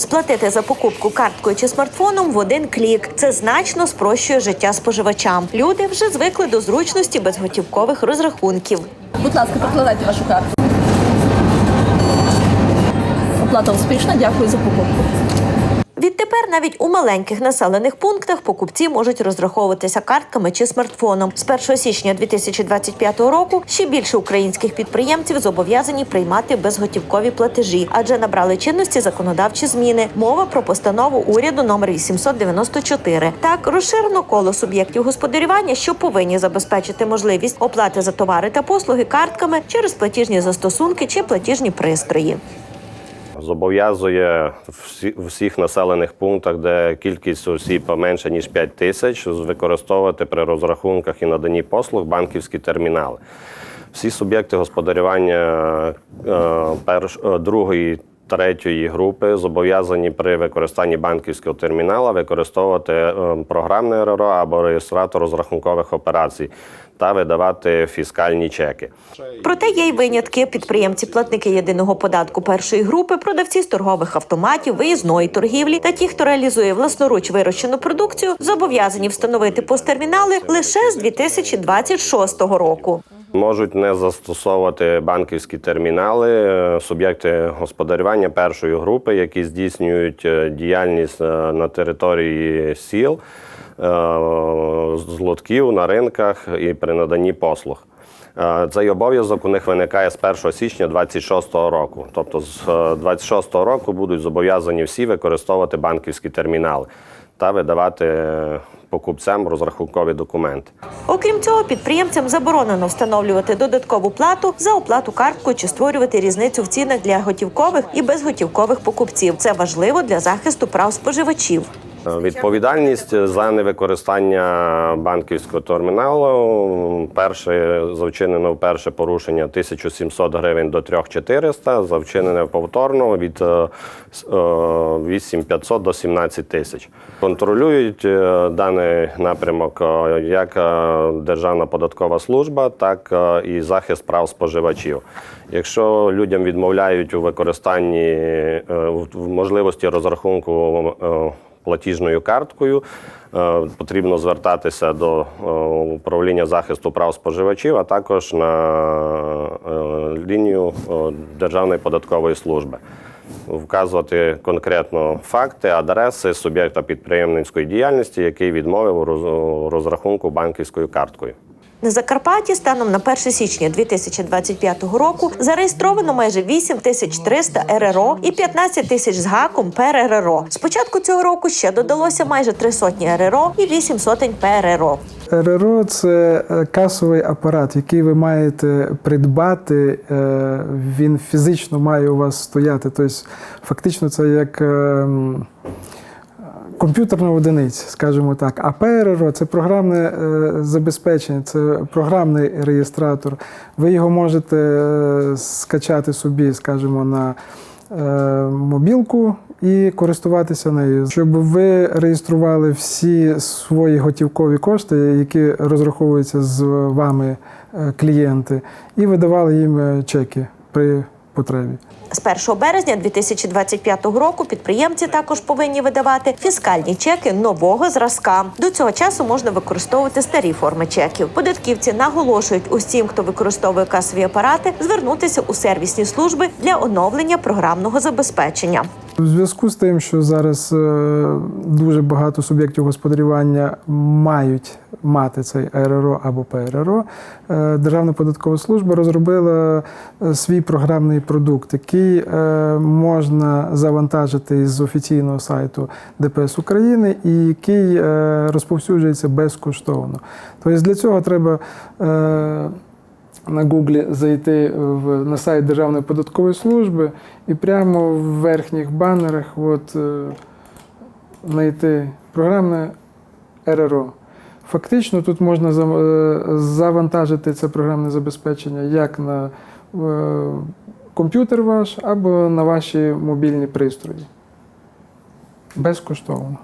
Сплатити за покупку карткою чи смартфоном в один клік. Це значно спрощує життя споживачам. Люди вже звикли до зручності безготівкових розрахунків. Будь ласка, прикладайте вашу карту. Оплата успішна, дякую за покупку. Відтепер навіть у маленьких населених пунктах покупці можуть розраховуватися картками чи смартфоном. З 1 січня 2025 року ще більше українських підприємців зобов'язані приймати безготівкові платежі, адже набрали чинності законодавчі зміни. Мова про постанову уряду номер 894. Так розширено коло суб'єктів господарювання, що повинні забезпечити можливість оплати за товари та послуги картками через платіжні застосунки чи платіжні пристрої. Зобов'язує в всіх населених пунктах, де кількість осіб менше ніж 5 тисяч, використовувати при розрахунках і наданні послуг банківські термінали. Всі суб'єкти господарювання е, перш, е, другої. Третьої групи зобов'язані при використанні банківського термінала використовувати е, програмне РРО або реєстратор розрахункових операцій та видавати фіскальні чеки. Проте є й винятки. Підприємці-платники єдиного податку першої групи, продавці з торгових автоматів, виїзної торгівлі та ті, хто реалізує власноруч вирощену продукцію, зобов'язані встановити посттермінали лише з 2026 року. Можуть не застосовувати банківські термінали е, суб'єкти господарювання першої групи, які здійснюють е, діяльність е, на території сіл, з лотків на ринках і при наданні послуг. Цей обов'язок у них виникає з 1 січня 2026 року. Тобто з 2026 року будуть зобов'язані всі використовувати банківські термінали та видавати покупцям розрахункові документи. Окрім цього, підприємцям заборонено встановлювати додаткову плату за оплату карткою чи створювати різницю в цінах для готівкових і безготівкових покупців. Це важливо для захисту прав споживачів. Е, Відповідальність за невикористання банківського терміналу перше за вчинене вперше порушення 1700 гривень до 3400, за вчинене повторно від е, с- е, 8500 до 17 тисяч. Контролюють е, даний напрямок е, як е, Державна податкова служба, так е, і захист прав споживачів. Якщо людям відмовляють у використанні е, в можливості розрахунку е, платіжною карткою. Е, Потрібно звертатися до е, управління захисту прав споживачів, а також на е, лінію Державної податкової служби. Вказувати конкретно факти, адреси суб'єкта підприємницької діяльності, який відмовив у розрахунку банківською карткою. На Закарпатті станом на 1 січня 2025 року зареєстровано майже 8300 РРО і 15 тисяч з гаком ПРРО. З початку цього року ще додалося майже три сотні РРО і 8 сотень ПРРО. РРО це е, касовий апарат, який ви маєте придбати. е, Він фізично має у вас стояти. Тобто, фактично, це як е, м, комп'ютерна одиниця, скажімо так. А ПРРО це програмне е, забезпечення, це програмний реєстратор. Ви його можете е, скачати собі, скажімо, на е, мобілку і користуватися нею, щоб ви реєстрували всі свої готівкові кошти, які розраховуються з вами клієнти, і видавали їм чеки при потребі. З 1 березня 2025 року підприємці також повинні видавати фіскальні чеки нового зразка. До цього часу можна використовувати старі форми чеків. Податківці наголошують усім, хто використовує касові апарати, звернутися у сервісні служби для оновлення програмного забезпечення. У зв'язку з тим, що зараз е, дуже багато суб'єктів господарювання мають мати цей РРО або ПРРО, е, Державна податкова служба розробила е, свій програмний продукт, який е, можна завантажити з офіційного сайту ДПС України і який е, розповсюджується безкоштовно. Тобто для цього треба. е, на Гуглі зайти в, на сайт Державної податкової служби і прямо в верхніх банерах от, знайти програмне РРО. Фактично тут можна завантажити це програмне забезпечення як на комп'ютер ваш або на ваші мобільні пристрої. Безкоштовно.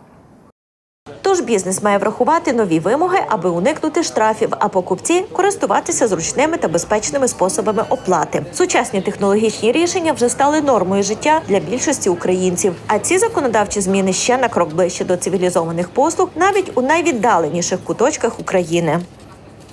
Тож бізнес має врахувати нові вимоги, аби уникнути штрафів, а покупці користуватися зручними та безпечними способами оплати. Сучасні технологічні рішення вже стали нормою життя для більшості українців. А ці законодавчі зміни ще на крок ближче до цивілізованих послуг навіть у найвіддаленіших куточках України.